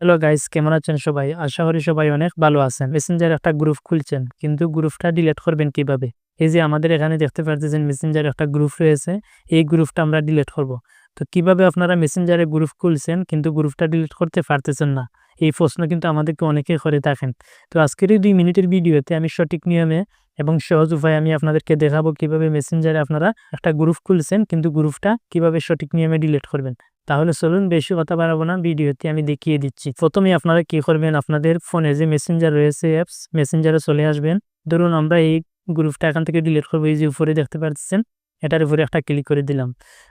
Hello guys কেমন আছেন সবাই? আশা করি সবাই অনেক ভালো আছেন। মেসেঞ্জার একটা গ্রুপ খুলছেন, কিন্তু গ্রুপটা ডিলেট করবেন কীভাবে? এই যে আমাদের এখানে দেখতে পাচ্ছেন মেসেঞ্জার একটা গ্রুপ রয়েছে, এই গ্রুপটা আমরা ডিলেট করব। তো কীভাবে আপনারা মেসেঞ্জারে গ্রুপ খুলছেন, কিন্তু গ্রুপটা ডিলিট করতে পারতেছেন না? এই প্রশ্ন কিন্তু আমাদেরকে অনেকে করে থাকেন। তো আজকের এই দুই মিনিটের ভিডিওতে আমি সঠিক নিয়মে এবং সহজ উপায় আমি আপনাদেরকে দেখাবো কীভাবে মেসেঞ্জারে আপনারা একটা গ্রুপ খুলছেন, কিন্তু গ্রুপটা কীভাবে সঠিক নিয়মে ডিলিট করবেন। তাহলে চলুন বেশি কথা বাড়াবো না ভিডিওতে আমি দেখিয়ে দিচ্ছি। প্রথমে আপনারা কি করবেন? আপনাদের ফোনে যে মেসেঞ্জার রয়েছে অ্যাপস মেসেঞ্জারে চলে আসবেন। ধরুন আমরা এই গ্রুপটা এখান থেকে ডিলিট করব, এই যে উপরে দেখতে পাচ্ছেন এটার উপরে একটা ক্লিক করে দিলাম।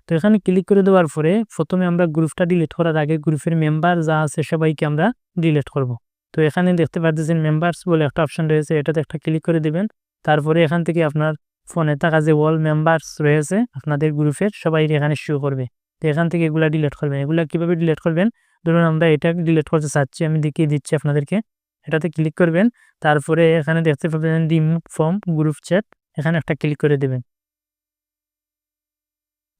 তো এখানে ক্লিক করে দেওয়ার পরে প্রথমে আমরা গ্রুপটা ডিলিট করার আগে গ্রুপের মেম্বার যা আছে সবাইকে আমরা ডিলিট করব। তো এখানে দেখতে পাচ্ছেন মেম্বার্স বলে একটা অপশন রয়েছে, এটাতে একটা ক্লিক করে দিবেন। তারপরে এখান থেকে আপনার ফোনে থাকা যে ওয়াল মেম্বার্স রয়েছে, আপনাদের গ্রুপের সবাই এখানে শো করবে। তো এখান থেকে এগুলা ডিলিট করবেন। এগুলা কীভাবে ডিলিট করবেন? ধরুন আমরা এটা ডিলিট করতে চাচ্ছি, আমি দেখিয়ে দিচ্ছি আপনাদেরকে। এটাতে ক্লিক করবেন। তারপরে এখানে দেখতে পাবেন রিমুভ ফর্ম গ্রুপ চ্যাট এখানে একটা ক্লিক করে দেবেন।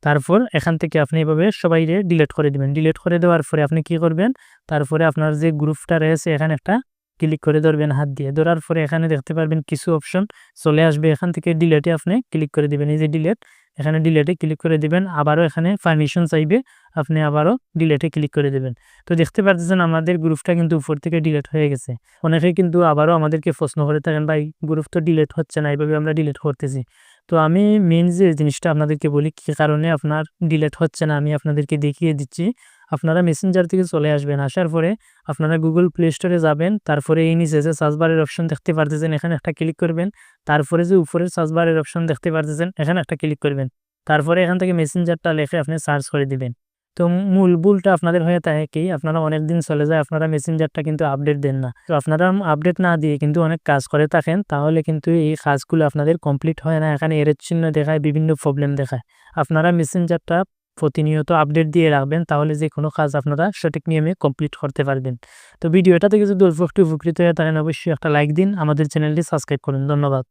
তারপর এখান থেকে আপনি এভাবে সবাই ডিলেট করে দিবেন। ডিলেট করে দেওয়ার পরে আপনি কি করবেন? তারপরে আপনার যে গ্রুপটা রয়েছে, এখানে একটা ক্লিক করে ধরবেন হাত দিয়ে। ধরার পরে এখানে দেখতে পারবেন কিছু অপশন চলে আসবে। এখান থেকে ডিলেটে আপনি ক্লিক করে দিবেন। এই যে ডিলেট এখানে ডিলেটে ক্লিক করে দিবেন। আবারও এখানে পারমিশন চাইবে, আপনি আবারও ডিলেটে ক্লিক করে দেবেন। তো দেখতে পাচ্ছেন আমাদের গ্রুপটা কিন্তু উপর থেকে ডিলেট হয়ে গেছে। অনেকে কিন্তু আবারও আমাদেরকে প্রশ্ন করে থাকেন, ভাই গ্রুপ তো ডিলেট হচ্ছে না, এইভাবে আমরা ডিলেট করতেছি। তো আমি মেন যে জিনিসটা আপনাদেরকে বলি, কী কারণে আপনার ডিলেট হচ্ছে না, আমি আপনাদেরকে দেখিয়ে দিচ্ছি। আপনারা মেসেঞ্জার থেকে চলে আসবেন, আসার পরে আপনারা গুগল প্লে স্টোরে যাবেন, তারপরে এই নিচে যে সার্চবারের অপশন দেখতে পারতেছেন, এখানে একটা ক্লিক করবেন। তারপরে যে উপরের সার্চবারের অপশন দেখতে পারতেছেন, এখানে একটা ক্লিক করবেন। তারপরে এখান থেকে মেসেঞ্জারটা লেখে আপনি সার্চ করে দিবেন। তো মূল ভুলটা আপনাদের হয়ে থাকে কি, আপনারা অনেক দিন চলে যায়, আপনারা মেসেঞ্জারটা কিন্তু আপডেট দেন না। তো আপনারা আপডেট না দিয়ে কিন্তু অনেক কাজ করে থাকেন, তাহলে কিন্তু এই কাজগুলো আপনাদের কমপ্লিট হয় না। এখানে এর চিহ্ন দেখায়, বিভিন্ন প্রবলেম দেখায়। আপনারা মেসেঞ্জারটা প্রতিনিয়ত আপডেট দিয়ে রাখবেন, তাহলে যে কোনো কাজ আপনারা সঠিক নিয়মে কমপ্লিট করতে পারবেন। তো ভিডিওটা থেকে যদি অল্প একটু উপকৃত হয়ে থাকেন, অবশ্যই একটা লাইক দিন, আমাদের চ্যানেলটি সাবস্ক্রাইব করুন। ধন্যবাদ।